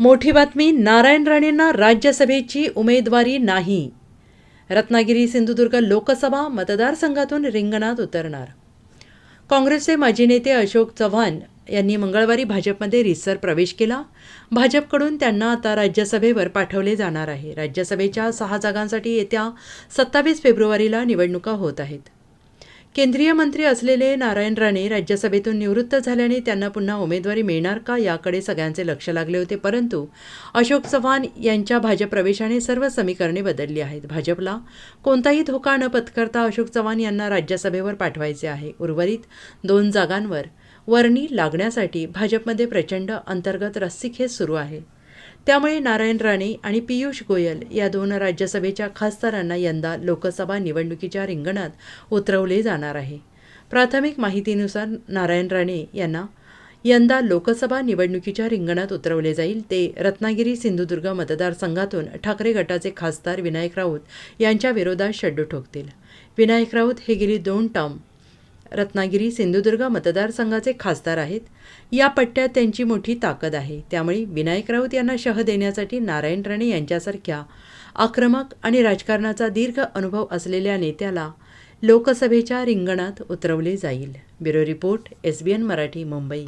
मोठी बातमी नारायण राणेंना राज्यसभेची उमेदवारी नाही. रत्नागिरी सिंधुदुर्ग लोकसभा मतदारसंघातून रिंगणात उतरणार. काँग्रेसचे माजी नेते अशोक चव्हाण यांनी मंगळवारी भाजपमध्ये रिसर प्रवेश केला. भाजपकडून त्यांना आता राज्यसभेवर पाठवले जाणार आहे. राज्यसभेच्या सहा जागांसाठी येत्या सत्तावीस फेब्रुवारीला निवडणुका होत आहेत. केंद्रीय मंत्री असलेले नारायण राणे राज्यसभेतून निवृत्त झाल्याने त्यांना पुन्हा उमेदवारी मिळणार का याकडे सगळ्यांचे लक्ष लागले होते परंतु अशोक चव्हाण यांच्या भाजप प्रवेशाने सर्व समीकरणे बदलली आहेत. भाजपला कोणताही धोका न पत्करता अशोक चव्हाण यांना राज्यसभेवर पाठवायचे आहे. उर्वरित दोन जागांवर वर्णी लागण्यासाठी भाजपमध्ये प्रचंड अंतर्गत रस्सीखेच सुरू आहे. त्यामुळे नारायण राणे आणि पियुष गोयल या दोन राज्यसभेच्या खासदारांना यंदा लोकसभा निवडणुकीच्या रिंगणात उतरवले जाणार आहे. प्राथमिक माहितीनुसार नारायण राणे यांना यंदा लोकसभा निवडणुकीच्या रिंगणात उतरवले जाईल. ते रत्नागिरी सिंधुदुर्ग मतदारसंघातून ठाकरे गटाचे खासदार विनायक राऊत यांच्या विरोधात शड्डू ठोकतील. विनायक राऊत हे गेली दोन टर्म रत्नागिरी सिंधुदुर्ग मतदारसंघाचे खासदार आहेत. या पट्ट्यात त्यांची मोठी ताकद आहे. त्यामुळे विनायक राऊत यांना शह देण्यासाठी नारायण राणे यांच्यासारख्या आक्रमक आणि राजकारणाचा दीर्घ अनुभव असलेल्या नेत्याला लोकसभेच्या रिंगणात उतरवले जाईल. Bureau report S B N Marathi Mumbai.